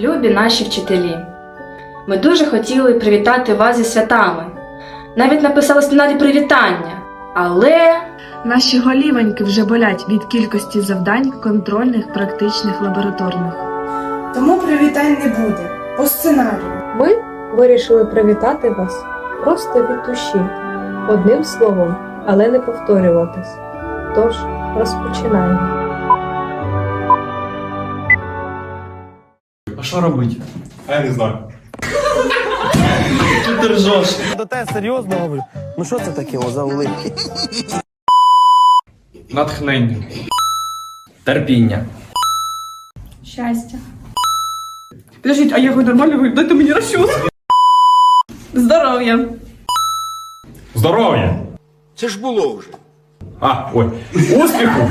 Любі наші вчителі, ми дуже хотіли привітати вас зі святами. Навіть написали сценарій привітання. Але Наші голівоньки вже болять від кількості завдань контрольних, практичних, лабораторних. Тому привітань не буде по сценарію. Ми вирішили привітати вас просто від душі, одним словом, але не повторюватись. Тож розпочинаємо. Що робити? А я не знаю. Чи ти ржеш? До тебе серйозно говорю. Ну що це таке о, за улипки? Натхнення. Терпіння. щастя. Підождіть, а я його нормально говорю, дайте мені розчос. Здоров'я. Здоров'я! Це ж було вже. А, ой. Успіху!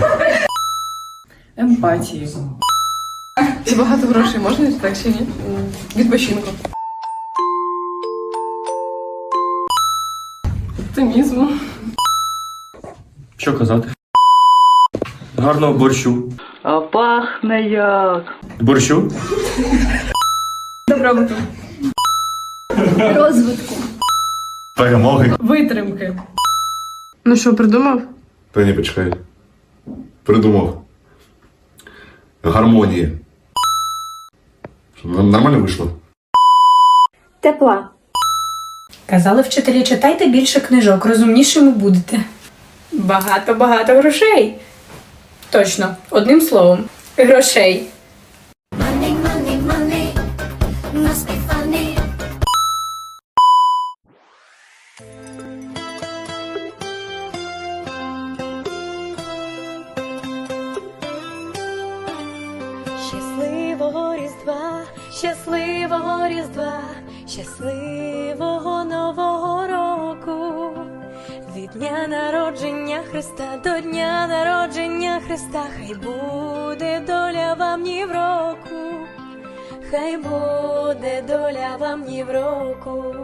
Емпатії. Це багато грошей можна так чи ні? Відпочинку. Оптимізму. Що казати? Гарного борщу. А пахне як. Борщу? Добробуту. Розвитку. Перемоги. Витримки. Ну що, придумав? Та ні, почекай. Придумав. Гармонії. Нам Нормально вийшло? Тепла. Казали вчителі, читайте більше книжок, розумнішими будете. Багато-багато грошей. Точно, одним словом, грошей. Money, money, money. Must be funny. Щасливого Різдва, щасливого Різдва, щасливого Нового року. Від дня народження Христа до дня народження Христа, хай буде доля вам ні в року, хай буде доля вам ні в року.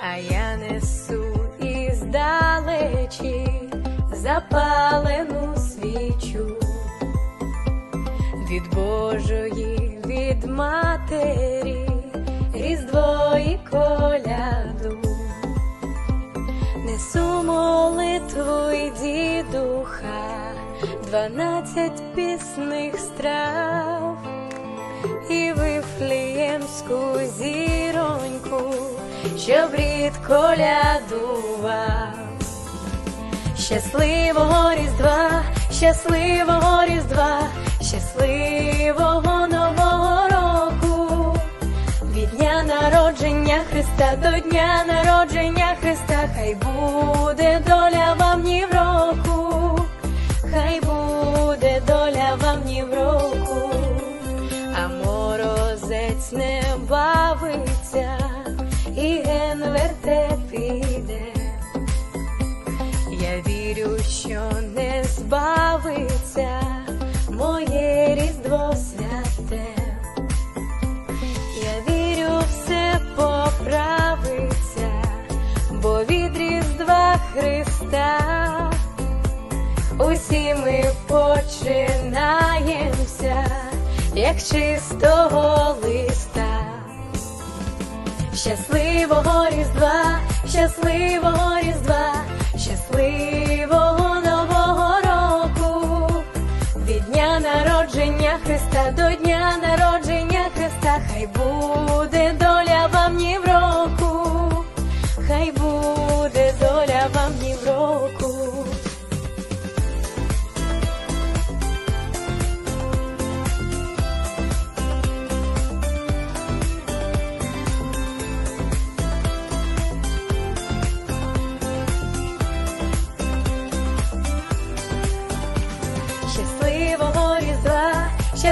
А я несу іздалечі запалену свічу від Божої, від матері, різдво і коляду, несу молитву і дідуха, дванадцять пісних страв і вифліємську зіроньку, щоб рід колядував. Щасливого Різдва, щасливого Різдва, щасливого Нового року. Від дня народження Христа до дня народження Христа, хай буде доля вам ні в року, хай буде доля вам ні в року, а морозець не бавиться, усі ми починаємося, як чистого листа. Щасливого Різдва, щасливого Різдва, щасливого Нового року. Від дня народження Христа до дня народження Христа, хай буде доля вам ні в року, хай буде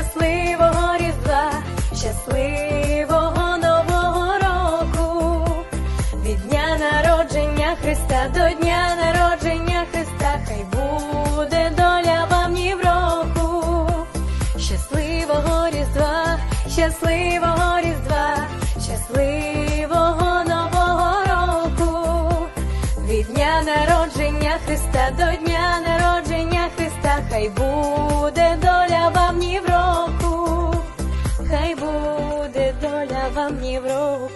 щасливого Різдва, щасливого Нового року. Від дня народження Христа до дня народження Христа, хай буде доля вам ні в року. Щасливого Різдва, щасливого Різдва, щасливого Нового року. Від дня народження Христа до дня народження Христа, хай буде доля вам ні доля